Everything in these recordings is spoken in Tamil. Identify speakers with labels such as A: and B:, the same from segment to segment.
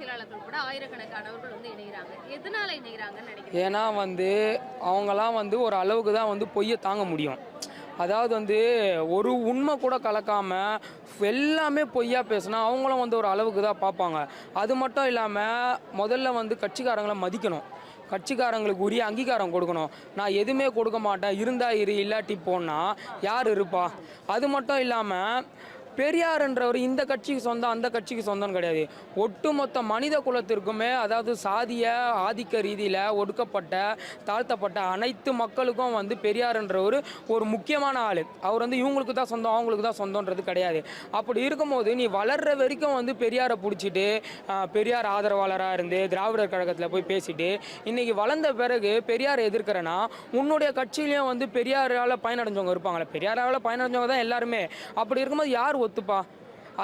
A: செயலாளர்கள் கூட ஆயிரக்கணக்கானவர்கள் வந்து இணைகிறாங்க எதனால இணைகிறாங்கன்னு நினைக்கிறேன்
B: ஏன்னா வந்து அவங்கெல்லாம் வந்து ஒரு அளவுக்கு தான் வந்து பொய்யை தாங்க முடியும். அதாவது வந்து ஒரு உண்மை கூட கலக்காமல் எல்லாமே பொய்யா பேசினா அவங்களும் வந்து ஒரு அளவுக்கு தான் பார்ப்பாங்க. அது மட்டும் இல்லாமல் முதல்ல வந்து கட்சிக்காரங்களை மதிக்கணும். கட்சிக்காரங்களுக்கு உரிய அங்கீகாரம் கொடுக்கணும். நான் எதுவுமே கொடுக்க மாட்டேன். இருந்தா இரு இல்லாட்டி போனால் யார் இருப்பா? அது மட்டும் இல்லாமல் பெரியார்ன்றவர் இந்த கட்சிக்கு சொந்தம் அந்த கட்சிக்கு சொந்தம் கிடையாது. ஒட்டுமொத்த மனித குலத்திற்குமே அதாவது சாதிய ஆதிக்க ரீதியில் ஒடுக்கப்பட்ட தாழ்த்தப்பட்ட அனைத்து மக்களுக்கும் வந்து பெரியார்ன்றவர் ஒரு முக்கியமான ஆள். அவர் வந்து இவங்களுக்கு தான் சொந்தம் அவங்களுக்கு தான் சொந்தன்றது கிடையாது. அப்படி இருக்கும்போது நீ வளர்ற வரைக்கும் வந்து பெரியாரை பிடிச்சிட்டு பெரியார் ஆதரவாளராக இருந்து திராவிடர் கழகத்தில் போய் பேசிட்டு இன்றைக்கி வளர்ந்த பிறகு பெரியாரை எதிர்க்கிறேன்னா உன்னுடைய கட்சியிலையும் வந்து பெரியாரால் பயனடைஞ்சவங்க இருப்பாங்களே. பெரியாரால் பயனடைஞ்சவங்க தான் எல்லாருமே. அப்படி இருக்கும்போது யார் ஒத்துப்பா.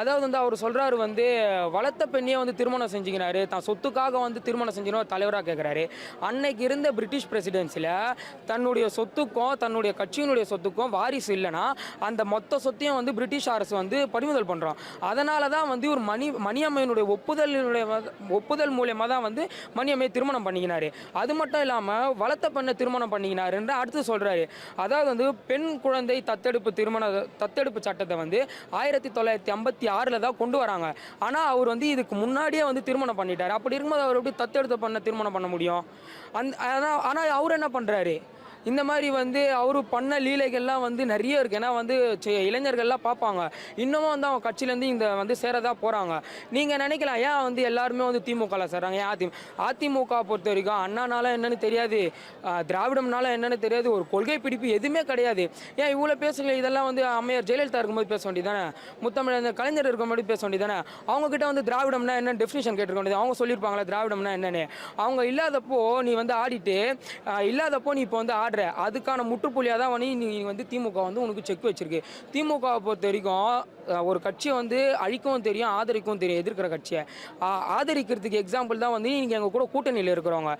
B: அதாவது வந்து அவர் சொல்கிறாரு வந்து வளர்த்த பெண்ணையே வந்து திருமணம் செஞ்சுக்கிறாரு. தான் சொத்துக்காக வந்து திருமணம் செஞ்சுன்னு தலைவராக கேட்குறாரு அன்னைக்கு இருந்த பிரிட்டிஷ் பிரசிடென்சியில் தன்னுடைய சொத்துக்கும் தன்னுடைய கட்சியினுடைய சொத்துக்கும் வாரிசு இல்லைன்னா அந்த மொத்த சொத்தையும் வந்து பிரிட்டிஷ் அரசு வந்து பறிமுதல் பண்ணுறோம் அதனால தான் வந்து ஒரு மணி மணியம்மையினுடைய ஒப்புதலினுடைய ஒப்புதல் மூலியமாக தான் வந்து மணியம்மையை திருமணம் பண்ணிக்கினாரு. அது மட்டும் இல்லாமல் வளர்த்த பெண்ணை திருமணம் பண்ணிக்கினாருன்ற அடுத்து சொல்கிறாரு அதாவது வந்து பெண் குழந்தை தத்தெடுப்பு திருமண தத்தெடுப்பு சட்டத்தை வந்து ஆயிரத்தி தொள்ளாயிரத்தி ஐம்பத்தி ஆறில் தான் கொண்டு வராங்க. ஆனால் அவர் வந்து இதுக்கு முன்னாடியே வந்து திருமணம் பண்ணிட்டார். அப்படி இருக்கும்போது அவர் எப்படி தத்தெடுத்து பண்ண திருமணம் பண்ண முடியும்? அந் ஆனால் ஆனால் அவர் என்ன பண்ணுறாரு இந்த மாதிரி வந்து அவர் பண்ண லீலைகள்லாம் வந்து நிறைய இருக்குது ஏன்னா வந்து இளைஞர்கள்லாம் பார்ப்பாங்க. இன்னமும் வந்து அவங்க கட்சியிலேருந்து இந்த வந்து சேரதா போகிறாங்க நீங்கள் நினைக்கலாம் ஏன் வந்து எல்லாருமே வந்து திமுகவில் சேர்றாங்க ஏன் அதிமுக அதிமுக பொறுத்த வரைக்கும் அண்ணானால என்னன்னு தெரியாது திராவிடம்னால என்னன்னு தெரியாது ஒரு கொள்கை பிடிப்பு எதுவுமே கிடையாது. ஏன் இவ்வளோ பேசுகிற இதெல்லாம் வந்து அம்மையார் ஜெயலலிதா இருக்கும்போது பேச வேண்டியதானே முத்தமிழ் இந்த கலைஞர் இருக்கும்போது பேச வேண்டியதானே அவங்கக்கிட்ட வந்து திராவிடம்னா என்ன டெஃபினேஷன் கேட்டுருக்க வேண்டியது? அவங்க சொல்லியிருப்பாங்களா திராவிடம்னா என்னென்னு? அவங்க இல்லாதப்போ நீ வந்து ஆடிட்டு இல்லாதப்போ நீ இப்போ வந்து ஆடுற அதுக்கான முற்றுப்புள்ளியாக தான் வந்து நீ வந்து திமுக வந்து உனக்கு செக் வச்சிருக்கு. திமுகவை பொறுத்த வரைக்கும் ஒரு கட்சியை வந்து அழிக்கவும் தெரியும் ஆதரிக்கவும் தெரியும் எதிர்க்கிற கட்சியை. ஆதரிக்கிறதுக்கு எக்ஸாம்பிள் தான் வந்து நீங்கள் எங்கள் கூட கூட்டணியில் இருக்கிறவங்க.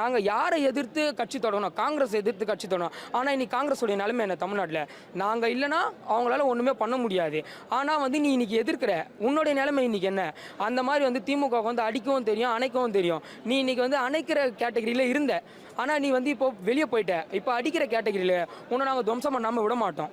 B: நாங்கள் யாரை எதிர்த்து கட்சி தொடங்கணும்? காங்கிரஸ் எதிர்த்து கட்சி தொடங்கணும். ஆனால் இன்னைக்கு காங்கிரஸுடைய நிலைமை என்ன தமிழ்நாட்டில்? நாங்கள் இல்லைன்னா அவங்களால ஒன்றுமே பண்ண முடியாது. ஆனால் வந்து நீ இன்னைக்கு எதிர்க்கிற உன்னுடைய நிலைமை இன்னைக்கு என்ன? அந்த மாதிரி வந்து திமுக வந்து அடிக்கவும் தெரியும் அணைக்கவும் தெரியும். நீ இன்னைக்கு வந்து அணைக்கிற கேட்டகரியில் இருந்த. ஆனால் நீ வந்து இப்போ வெளியே போயிட்ட. இப்போ அடிக்கிற கேட்டகரியில் உன்னை நாங்கள் துவம்சம் பண்ணாமல் விட மாட்டோம்.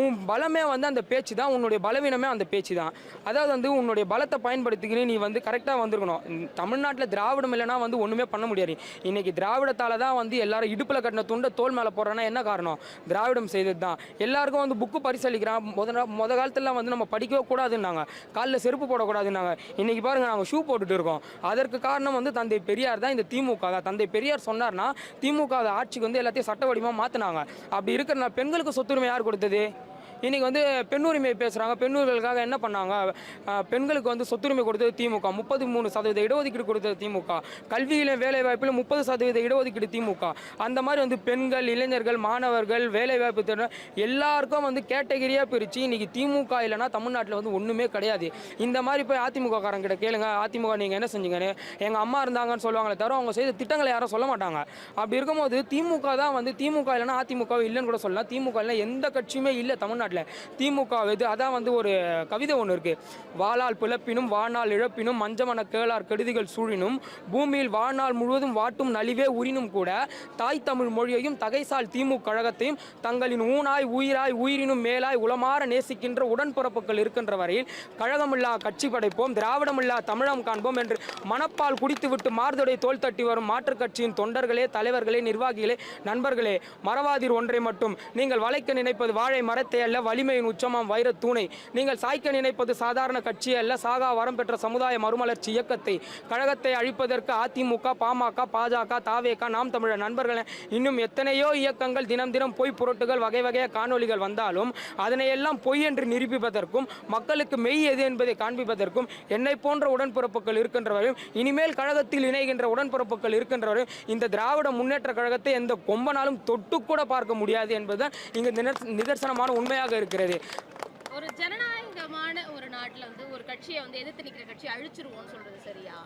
B: உன் பலமே வந்து அந்த பேச்சு தான் உன்னுடைய பலவீனமே அந்த பேச்சு தான். அதாவது வந்து உன்னுடைய பலத்தை பயன்படுத்திக்கின்னு நீ வந்து கரெக்டாக வந்திருக்கணும். தமிழ்நாட்டில் திராவிடம் இல்லைன்னா வந்து ஒன்றுமே பண்ண முடியாது. இன்றைக்கி திராவிடத்தால் தான் வந்து எல்லாரும் இடுப்பில் கட்டின துண்டை தோல் மேலே போடுறேன்னா என்ன காரணம்? திராவிடம் செய்தது தான் எல்லாருக்கும் வந்து புக்கு பரிசளிக்கிறான். முத முத காலத்துலாம் வந்து நம்ம படிக்கவே கூடாதுன்னாங்க. காலில் செருப்பு போடக்கூடாதுன்னாங்க. இன்றைக்கி பாருங்கள் நாங்கள் ஷூ போட்டுட்டு இருக்கோம். அதற்கு காரணம் வந்து தந்தை பெரியார் தான் இந்த திமுக தான் தந்தை பெரியார் சொன்னார்னா திமுக ஆட்சிக்கு வந்து எல்லாத்தையும் சட்ட வடிவமாக மாற்றினாங்க அப்படி இருக்கிற பெண்களுக்கு சொத்துரிமை யார் கொடுத்தது? இன்றைக்கி வந்து பெண்ணுரிமை பேசுகிறாங்க பெண்ணுரிமைகளுக்காக என்ன பண்ணாங்க? பெண்களுக்கு வந்து சொத்துரிமை கொடுத்தது திமுக. முப்பத்தி மூணு சதவீத இடஒதுக்கீடு கொடுத்தது திமுக. கல்வியிலும் வேலைவாய்ப்பிலும் முப்பது சதவீத இடஒதுக்கீடு திமுக. அந்த மாதிரி வந்து பெண்கள் இளைஞர்கள் மாணவர்கள் வேலைவாய்ப்பு திறன் எல்லாருக்கும் வந்து கேட்டகரியாக பிரித்து இன்றைக்கி திமுக இல்லைன்னா தமிழ்நாட்டில் வந்து ஒன்றுமே கிடையாது. இந்த மாதிரி போய் அதிமுக காரங்கிட்ட கேளுங்க. அதிமுக நீங்கள் என்ன செஞ்சீங்கன்னு? எங்கள் அம்மா இருந்தாங்கன்னு சொல்லுவாங்களே தவிர அவங்க செய்த திட்டங்களை யாரும் சொல்ல மாட்டாங்க. அப்படி இருக்கும்போது திமுக தான் வந்து திமுக இல்லைன்னா அதிமுக இல்லைன்னு கூட சொல்லலாம். திமுக இல்லை எந்த கட்சியுமே இல்லை தமிழ்நாட்டில். திமுக இது அதான் வந்து ஒரு கவிதை ஒன்று இருக்கு. வாளால் பிளப்பினும் வாழ்நாள் இழப்பினும் மஞ்சமன கேளார் கெடுதிகள் சூழினும் பூமியில் வாழ்நாள் முழுவதும் வாட்டும் நலிவே உரினும் கூட தாய் தமிழ் மொழியையும் தகைசால் திமுக கழகத்தையும் தங்களின் ஊனாய் உயிராய் உயிரினும் மேலாய் உளமாற நேசிக்கின்ற உடன்பிறப்புகள் இருக்கின்ற வரையில் கழகமில்லா கட்சி படைப்போம் திராவிடமில்லா தமிழம் காண்போம் என்று மனப்பால் குடித்துவிட்டு மார்தொடை தோல் தட்டி வரும் மாற்றுக் கட்சியின் தொண்டர்களே தலைவர்களே நிர்வாகிகளே நண்பர்களே மரவாதிர் ஒன்றை மட்டும். நீங்கள் வளைக்க நினைப்பது வாழை மரத்தை அல்ல வலிமையின் உச்சமாம். வைரத் தூணை. நீங்கள் சாய்க்க நினைப்பது சாதாரண கட்சி அல்ல. சாகா வரம் பெற்ற சமுதாய மறுமலர்ச்சி இயக்கத்தை. கழகத்தை அழிப்பதற்கு அதிமுக பாமக பாஜக தாவேக நாம் தமிழர் நண்பர்கள் இன்னும் எத்தனையோ இயக்கங்கள் தினம் தினம் பொய் புரட்டுகள் வகை வகையாக காணொளிகள் வந்தாலும் அதனையெல்லாம் பொய் என்று நிரூபிப்பதற்கும் மக்களுக்கு மெய் எது என்பதை காண்பிப்பதற்கும் என்னை போன்ற உடன்பிறப்புகள் இருக்கின்றவரையும் இனிமேல் கழகத்தில் இணைகின்ற உடன்பிறப்புகள் இருக்கின்றவரையும் இந்த திராவிட முன்னேற்ற கழகத்தை எந்த கொம்பனாலும் தொட்டு கூட பார்க்க முடியாது என்பதுதான் இங்கு நிதர்சனமான உண்மையாக இருக்கிறது.
A: ஒரு ஜனநாயகமான ஒரு நாட்டுல வந்து ஒரு கட்சியை வந்து எதிர்த்து நிக்கிற கட்சி அழிச்சிருவோம்னு சொல்றது சரியா?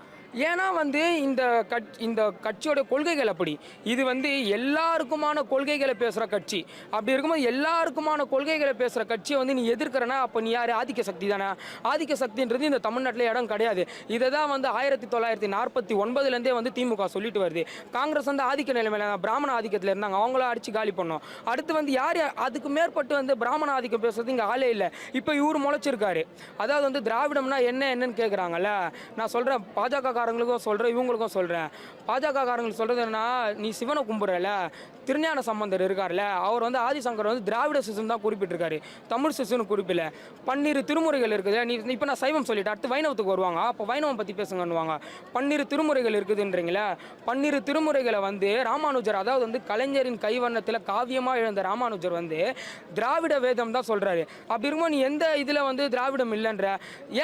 B: ஏன்னா வந்து இந்த கட் இந்த கட்சியோட கொள்கைகள் அப்படி. இது வந்து எல்லாருக்குமான கொள்கைகளை பேசுகிற கட்சி. அப்படி இருக்கும்போது எல்லாருக்குமான கொள்கைகளை பேசுகிற கட்சியை வந்து நீ எதிர்க்கிறனா அப்போ நீ யார்? ஆதிக்க சக்தி தானே? ஆதிக்க சக்தின்றது இந்த தமிழ்நாட்டில் இடம் கிடையாது. இதை தான் வந்து ஆயிரத்தி தொள்ளாயிரத்தி நாற்பத்தி ஒன்பதுலேருந்தே வந்து திமுக சொல்லிட்டு வருது. காங்கிரஸ் வந்து ஆதிக்க நிலைமையில் பிராமண ஆதிக்கத்தில் இருந்தாங்க. அவங்கள அடித்து காலி பண்ணோம். அடுத்து வந்து யார் யார் அதுக்கு மேற்பட்டு வந்து பிராமண ஆதிக்கம் பேசுறது இங்கே ஆளே இல்லை. இப்போ இவர் முளைச்சிருக்காரு. அதாவது வந்து திராவிடம்னா என்ன என்னன்னு கேட்குறாங்கல்ல நான் சொல்கிறேன் பாஜக காரங்களுக்கும் சொல்கிறேன் இவங்களுக்கும் சொல்கிறேன் பாஜக காரங்களுக்கு சொல்கிறது என்னன்னா நீ சிவனை கும்பிட்றல திருஞான சம்பந்தர் இருக்கார்ல அவர் வந்து ஆதிசங்கர் வந்து திராவிட சிசுன்னு தான் குறிப்பிட்டிருக்காரு. தமிழ் சிசுன்னு குறிப்பில்ல. பன்னிரு திருமுறைகள் இருக்குது நீ இப்போ நான் சைவம் சொல்லிட்டேன் அடுத்து வைணவத்துக்கு வருவாங்க. அப்போ வைணவம் பற்றி பேசுங்கன்னுவாங்க. பன்னிரு திருமுறைகள் இருக்குதுன்றீங்களே பன்னிரு திருமுறைகளை வந்து ராமானுஜர் அதாவது வந்து கலைஞரின் கைவண்ணத்தில் காவியமாக எழுந்த ராமானுஜர் வந்து திராவிட வேதம் தான் சொல்கிறாரு அப்படி இருக்கும்போது நீ எந்த இதில் வந்து திராவிடம் இல்லைன்ற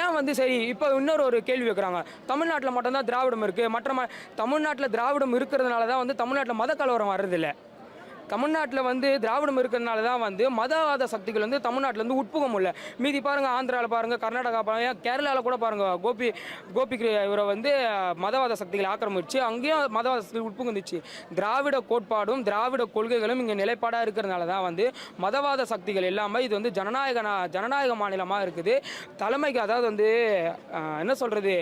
B: ஏன் வந்து சரி இப்போ இன்னொரு ஒரு கேள்வி வைக்கிறாங்க. தமிழ்நாட்டில் மட்டும் மட்டும்தான் திராவிடம் இருக்குது மற்ற தமிழ்நாட்டில் திராவிடம் இருக்கிறதுனால தான் வந்து தமிழ்நாட்டில் மத கலவரம் வர்றதில்லை. தமிழ்நாட்டில் வந்து திராவிடம் இருக்கிறதுனால தான் வந்து மதவாத சக்திகள் வந்து தமிழ்நாட்டில் வந்து உட்புக முடியல மீதி பாருங்கள் ஆந்திராவில் பாருங்கள் கர்நாடகா பாருங்கள் கேரளாவில் கூட பாருங்கள் கோபி கோபி இவரை வந்து மதவாத சக்திகள் ஆக்கிரமிச்சு அங்கேயும் மதவாத சக்திகள் உட்புகுந்துச்சு. திராவிட கோட்பாடும் திராவிட கொள்கைகளும் இங்கே நிலைப்பாடாக இருக்கிறதுனால தான் வந்து மதவாத சக்திகள் இல்லாமல் இது வந்து ஜனநாயக ஜனநாயக மாநிலமாக இருக்குது. தலைமைக்கு அதாவது வந்து என்ன சொல்கிறது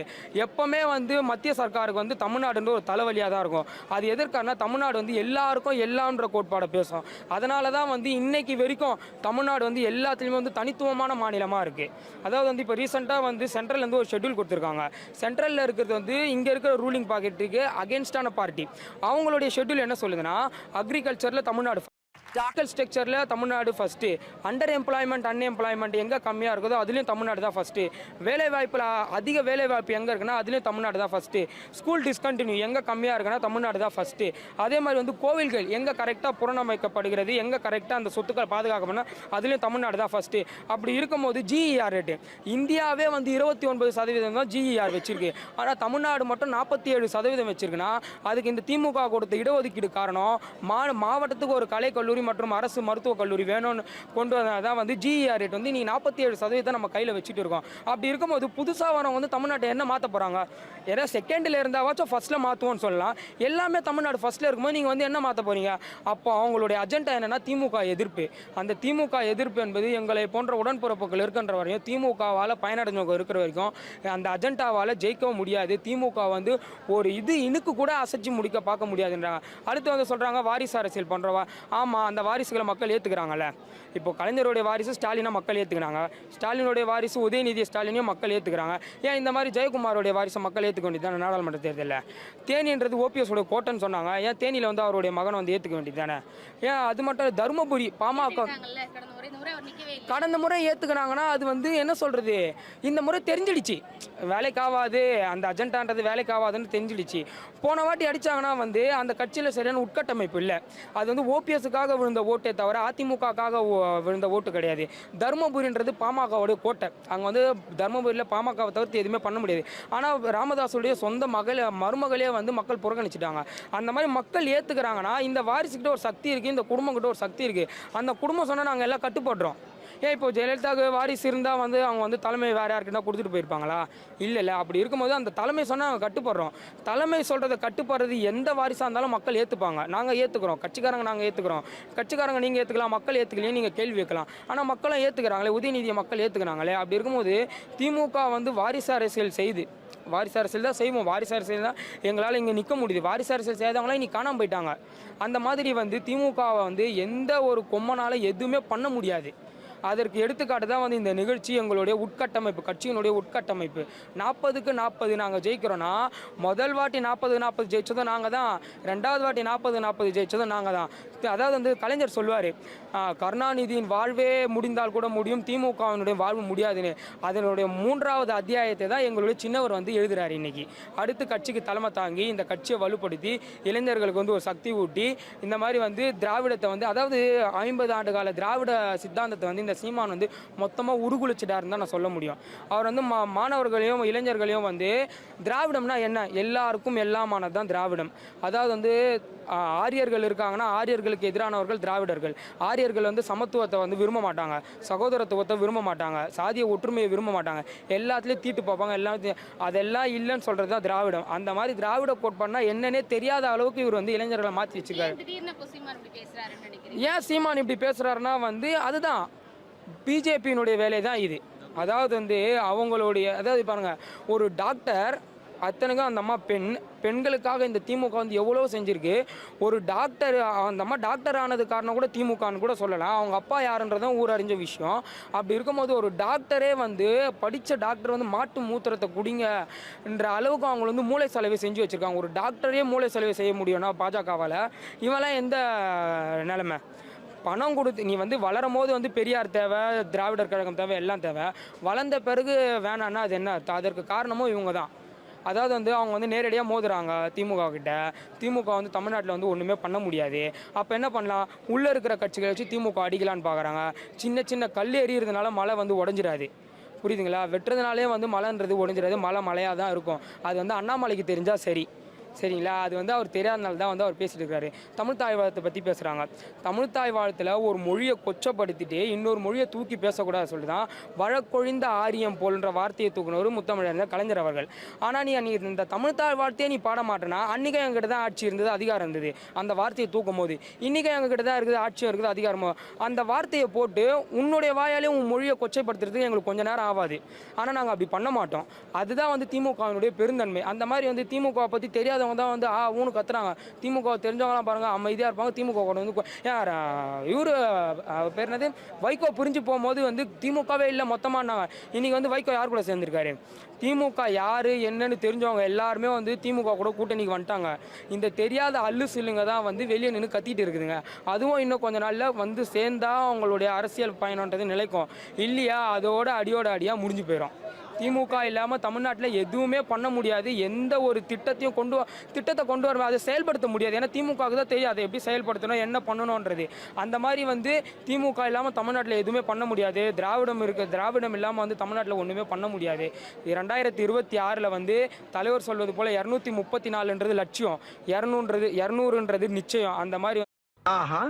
B: எப்போவுமே வந்து மத்திய சர்க்காருக்கு வந்து தமிழ்நாடுன்ற ஒரு தலைவலியாக தான் இருக்கும். அது எதற்கான தமிழ்நாடு வந்து எல்லாருக்கும் எல்லான்ற கோட்பாடு பேசும் அதனால தான் வந்து இன்னைக்கு வரைக்கும் தமிழ்நாடு வந்து எல்லாத்துலேயுமே வந்து தனித்துவமான மாநிலமாக இருக்குது அதாவது வந்து இப்போ ரீசெண்டாக வந்து சென்ட்ரல்லேருந்து ஒரு ஷெட்யூல் கொடுத்துருக்காங்க. சென்ட்ரலில் இருக்கிறது வந்து இங்கே இருக்கிற ரூலிங் பாக்கெட்டுக்கு அகேன்ஸ்டான பார்ட்டி அவங்களுடைய ஷெட்யூல் என்ன சொல்லுதுன்னா அக்ரிகல்ச்சரில் தமிழ்நாடு டாக்கல் ஸ்ட்ரக்சரில் Tamil Nadu first under employment unemployment எங்கே கம்மியாக இருக்குதோ அதுலேயும் தமிழ்நாடு தான் ஃபஸ்ட்டு வேலைவாய்ப்பில் அதிக வேலைவாய்ப்பு எங்கே இருக்குன்னா அதுலேயும் தமிழ்நாடு தான் ஃபஸ்ட்டு ஸ்கூல் டிஸ்கண்டினியூ எங்கே கம்மியாக இருக்குன்னா தமிழ்நாடு தான் ஃபஸ்ட்டு அதே மாதிரி வந்து கோவில்கள் எங்கே கரெக்டாக புறணமைக்கப்படுகிறது எங்கே கரெக்டாக அந்த சொத்துக்கள் பாதுகாக்கப்படுனா அதுலேயும் தமிழ்நாடு தான் ஃபஸ்ட்டு அப்படி இருக்கும்போது ஜிஇஆர் ரேட்டு இந்தியாவே வந்து இருபத்தி ஒன்பது சதவீதம் தான் ஜிஇஆர் வச்சிருக்கு. ஆனால் தமிழ்நாடு மட்டும் நாற்பத்தி ஏழு சதவீதம் வச்சிருக்குன்னா அதுக்கு இந்த திமுக கொடுத்த இடஒதுக்கீடு காரணம் மா மாவட்டத்துக்கு ஒரு கல்லூரி மற்றும் அரசு மருத்துவக் கல்லூரி வேணும்னு கொண்டு வந்தால் தான் வந்து ஜிஇஆர் ரேட் வந்து நீ நாற்பத்தி ஏழு சதவீதம் நம்ம கையில் வச்சுட்டு இருக்கோம். அப்படி இருக்கும்போது புதுசாக வரவங்க வந்து தமிழ்நாட்டை என்ன மாற்ற போகிறாங்க ஏன்னா செகண்டில் இருந்தாவாச்சும் ஃபஸ்ட்டில் மாற்றுவோம்னு சொல்லலாம். எல்லாமே தமிழ்நாடு ஃபஸ்ட்டில் இருக்கும்போது நீங்கள் வந்து என்ன மாற்ற போகிறீங்க அப்போ அவங்களுடைய அஜெண்டா என்னன்னா திமுக எதிர்ப்பு. அந்த திமுக எதிர்ப்பு என்பது எங்களை போன்ற உடன்பிறப்புகள் இருக்கின்ற வரையும் திமுகவால் பயனடைஞ்சவங்க இருக்கிற வரைக்கும் அந்த அஜெண்டாவால் ஜெயிக்கவும் முடியாது. திமுக வந்து ஒரு இது இனுக்கு கூட அசைச்சு முடிக்க பார்க்க முடியாதுன்றாங்க. அடுத்து வந்து சொல்கிறாங்க வாரிசு அரசியல் பண்ணுறவா ஆமாம் அந்த வாரிசுகளை மக்கள் ஏற்றுக்கிறாங்கல்ல இப்போ கலைஞருடைய வாரிசு ஸ்டாலினை மக்கள் ஏற்றுக்கிறாங்க ஸ்டாலினுடைய வாரிசு உதயநிதி ஸ்டாலினையும் மக்கள் ஏற்றுக்கிறாங்க ஏன் இந்த மாதிரி ஜெயக்குமாரோடைய வாரிசை மக்கள் ஏற்றுக்க வேண்டியது நாடாளுமன்ற தேர்தலில். தேனின்றது ஓபிஎஸோட கோட்டைன்னு சொன்னாங்க. ஏன் தேனியில் வந்து அவருடைய மகனை வந்து ஏற்றுக்க வேண்டியது தானே ஏன் அது மட்டும் தருமபுரி பாமக
A: கடந்த முறை
B: ஏற்றுக்கிறாங்கன்னா அது வந்து என்ன சொல்கிறது இந்த முறை தெரிஞ்சிடுச்சு. வேலைக்காவாது அந்த அஜெண்டான்றது வேலைக்காவாதுன்னு தெரிஞ்சிடுச்சு. போன வாட்டி அடிச்சாங்கன்னா வந்து அந்த கட்சியில் சரியான உட்கட்டமைப்பு இல்லை. அது வந்து ஓபிஎஸ்க்காக விழுந்த ஓட்டே தவிர அதிமுகக்காக விழுந்த ஓட்டு கிடையாது. தருமபுரின்றது பாமகவோட கோட்டை. அங்கே வந்து தருமபுரியில் பாமகவை தவிர்த்து எதுவுமே பண்ண முடியாது. ஆனால் ராமதாஸுடைய சொந்த மகள மருமகளே வந்து மக்கள் புறக்கணிச்சிட்டாங்க. அந்த மாதிரி மக்கள் ஏற்றுக்கிறாங்கன்னா இந்த வாரிசுக்கிட்ட ஒரு சக்தி இருக்குது இந்த குடும்பங்கிட்ட ஒரு சக்தி இருக்குது அந்த குடும்பம் சொன்னால் நாங்கள் எல்லாம் கட்டுப்படுறோம் ஏன் இப்போ ஜெயலலிதாவுக்கு வாரிசு இருந்தால் வந்து அவங்க வந்து தலைமை வேறு யாருக்குன்னா கொடுத்துட்டு போயிருப்பாங்களா? இல்லை இல்லை. அப்படி இருக்கும்போது அந்த தலைமை சொன்னால் நாங்கள் கட்டுப்படுறோம். தலைமை சொல்கிறத கட்டுப்படுறது எந்த வாரிசாக இருந்தாலும் மக்கள் ஏற்றுப்பாங்க நாங்கள் ஏற்றுக்கிறோம் கட்சிக்காரங்க நாங்கள் ஏற்றுக்கிறோம் கட்சிக்காரங்க நீங்கள் ஏற்றுக்கலாம் மக்கள் ஏற்றுக்கலையே நீங்கள் கேள்வி வைக்கலாம் ஆனால் மக்களும் ஏற்றுக்கிறாங்களே உதயநிதியை மக்கள் ஏற்றுக்கிறாங்களே அப்படி இருக்கும்போது திமுக வந்து வாரிசு அரசியல் செய்து வாரிசு அரசியல் தான் செய்வோம். வாரிசு அரசியல் தான் எங்களால் இங்கே நிற்க முடியுது. வாரிசு அரசியல் செய்யாதவங்களாம் இன்னைக்கு காணாமல் போயிட்டாங்க. அந்த மாதிரி வந்து திமுகவை வந்து எந்த ஒரு கொம்மனால எதுவுமே பண்ண முடியாது. அதற்கு எடுத்துக்காட்டு தான் வந்து இந்த நிகழ்ச்சி எங்களுடைய உட்கட்டமைப்பு கட்சியினுடைய உட்கட்டமைப்பு. நாற்பதுக்கு நாற்பது நாங்கள் ஜெயிக்கிறோன்னா முதல் வாட்டி நாற்பது நாற்பது ஜெயித்ததும் நாங்கள் தான். ரெண்டாவது வாட்டி நாற்பது நாற்பது ஜெயிச்சதும் நாங்கள் தான். அதாவது வந்து கலைஞர் சொல்லுவார் கருணாநிதியின் வாழ்வே முடிந்தால் கூட முடியும் திமுகவினுடைய வாழ்வு முடியாதுன்னு. அதனுடைய மூன்றாவது அத்தியாயத்தை தான் எங்களுடைய சின்னவர் வந்து எழுதுகிறார் இன்னைக்கு. அடுத்து கட்சிக்கு தலைமை தாங்கி இந்த கட்சியை வலுப்படுத்தி இளைஞர்களுக்கு வந்து ஒரு சக்தி ஊட்டி இந்த மாதிரி வந்து திராவிடத்தை வந்து அதாவது ஐம்பது ஆண்டு கால திராவிட சித்தாந்தத்தை வந்து இந்த சீமான் வந்து மொத்தமாக உருகுலிச்சிட்டாருன்னு தான் நான் சொல்ல முடியும். அவர் வந்து மா மாணவர்களையும் இளைஞர்களையும் வந்து திராவிடம்னா என்ன? எல்லாருக்கும் எல்லாமானது தான் திராவிடம். அதாவது வந்து ஆரியர்கள் இருக்காங்கன்னா ஆரியர்களுக்கு எதிரானவர்கள் திராவிடர்கள். ஆரியர்கள் வந்து சமத்துவத்தை வந்து விரும்ப மாட்டாங்க. சகோதரத்துவத்தை விரும்ப மாட்டாங்க. சாதிய ஒற்றுமையை விரும்ப மாட்டாங்க. எல்லாத்துலேயும் தீட்டு பார்ப்பாங்க. எல்லாத்தையும் அதெல்லாம் இல்லைன்னு சொல்கிறது தான் திராவிடம். அந்த மாதிரி திராவிட கோட்பாடுனா என்னன்னே தெரியாத அளவுக்கு இவர் வந்து இளைஞர்களை மாற்றி வச்சிருக்காரு.
A: ஏன் சீமான் இப்படி
B: பேசுகிறாருன்னா வந்து அதுதான். பிஜேபியினுடைய வேலை தான் இது. அதாவது வந்து அவங்களுடைய அதாவது பாருங்கள் ஒரு டாக்டர் அத்தனைக்கும் அந்த அம்மா பெண் பெண்களுக்காக இந்த திமுக வந்து எவ்வளோ செஞ்சுருக்கு. ஒரு டாக்டர் அந்த அம்மா டாக்டர் ஆனது காரணம் கூட திமுகன்னு கூட சொல்லலாம். அவங்க அப்பா யாருன்றதும் ஊரறிஞ்ச விஷயம். அப்படி இருக்கும்போது ஒரு டாக்டரே வந்து படித்த டாக்டர் வந்து மாட்டு மூத்திரத்தை குடிங்கன்ற அளவுக்கு அவங்க வந்து மூளை செலவை செஞ்சு வச்சுருக்காங்க. ஒரு டாக்டரே மூளை செலவை செய்ய முடியும்னா பாஜகவால். இவெல்லாம் எந்த நிலமை? பணம் கொடுத்து நீ வந்து வளரும் போது வந்து பெரியார் தேவை திராவிடர் கழகம் தேவை எல்லாம் தேவை. வளர்ந்த பிறகு வேணான்னா அது என்ன அர்த்தம்? அதற்கு காரணமும் இவங்க தான். அதாவது வந்து அவங்க வந்து நேரடியாக மோதுறாங்க திமுக கிட்ட. திமுக வந்து தமிழ்நாட்டில் வந்து ஒன்றுமே பண்ண முடியாது. அப்போ என்ன பண்ணலாம்? உள்ளே இருக்கிற கட்சிகளை வச்சு திமுக அடிக்கலான்னு பார்க்குறாங்க சின்ன சின்ன கல் எறிகிறதுனால மழை வந்து உடஞ்சிடாது. புரியுதுங்களா? வெட்டுறதுனாலே வந்து மழைன்றது உடஞ்சிடாது. மழை மழையாக தான் இருக்கும். அது வந்து அண்ணாமலைக்கு தெரிஞ்சால் சரி. சரிங்களா? அது வந்து அவர் தெரியாதனால தான் வந்து அவர் பேசிட்டு இருக்காரு தமிழ் தாய் வாழ்த்தை பற்றி பேசுகிறாங்க தமிழ் தாய் வாழ்த்தில் ஒரு மொழியை கொச்சப்படுத்திட்டு இன்னொரு மொழியை தூக்கி பேசக்கூடாது சொல்லி தான் வழக்கொழிந்த ஆரியம் போல்ன்ற வார்த்தையை தூக்குனவர் முத்தமிழர் கலைஞர் அவர்கள். ஆனால் நீ நீ இந்த தமிழ் தாய் வார்த்தையை நீ பாட மாட்டேனா அன்றைக்கே எங்ககிட்ட தான் ஆட்சி இருந்தது அதிகாரம் இருந்தது. அந்த வார்த்தையை தூக்கும் போது இன்றைக்கி எங்ககிட்ட தான் இருக்குது ஆட்சியும் இருக்குது அதிகாரமோ? அந்த வார்த்தையை போட்டு உன்னுடைய வாயாலே உன் மொழியை கொச்சைப்படுத்துறதுக்கு எங்களுக்கு கொஞ்ச நேரம் ஆகாது ஆனால் நாங்கள் அப்படி பண்ண மாட்டோம். அதுதான் வந்து திமுகவினுடைய பெருந்தன்மை. அந்த மாதிரி வந்து திமுக பற்றி தெரியாதவங்க தான் வந்து ஆ ஊனு கத்துறாங்க. திமுக தெரிஞ்சவங்களாம் பாருங்கள் அமைதியாக இருப்பாங்க. திமுக கூட வந்து யார் இவர் பேர் என்னது? வைகோ புரிஞ்சு போகும்போது வந்து திமுகவே இல்லை மொத்தமானாங்க இன்னைக்கு வந்து வைகோ யார் கூட சேர்ந்திருக்காரு? திமுக யார் என்னன்னு தெரிஞ்சவங்க எல்லாருமே வந்து திமுக கூட கூட்டணிக்கு வந்துட்டாங்க. இந்த தெரியாத அல்லு சில்லுங்க தான் வந்து வெளியே நின்று கத்திட்டு இருக்குதுங்க. அதுவும் இன்னும் கொஞ்ச நாளில் வந்து சேர்ந்தா அவங்களுடைய அரசியல் பயணன்றது நிலைக்கும். இல்லையா அதோட அடியோட அடியாக முடிஞ்சு போயிடும் திமுக இல்லாமல் தமிழ்நாட்டில் எதுவுமே பண்ண முடியாது. எந்த ஒரு திட்டத்தையும் கொண்டு திட்டத்தை கொண்டு வர அதை செயல்படுத்த முடியாது. ஏன்னா திமுகவுக்கு தான் தெரியும் அதை எப்படி செயல்படுத்தணும் என்ன பண்ணணுன்றது அந்த மாதிரி வந்து திமுக இல்லாமல் தமிழ்நாட்டில் எதுவுமே பண்ண முடியாது. திராவிடம் இருக்க திராவிடம் இல்லாமல் வந்து தமிழ்நாட்டில் ஒன்றுமே பண்ண முடியாது. ரெண்டாயிரத்தி இருபத்தி ஆறில் வந்து தலைவர் சொல்வது போல் இரநூத்தி முப்பத்தி நாலுன்றது லட்சியம். இரநூன்றது இரநூறுன்றது நிச்சயம். அந்த மாதிரி
C: ஆஹா.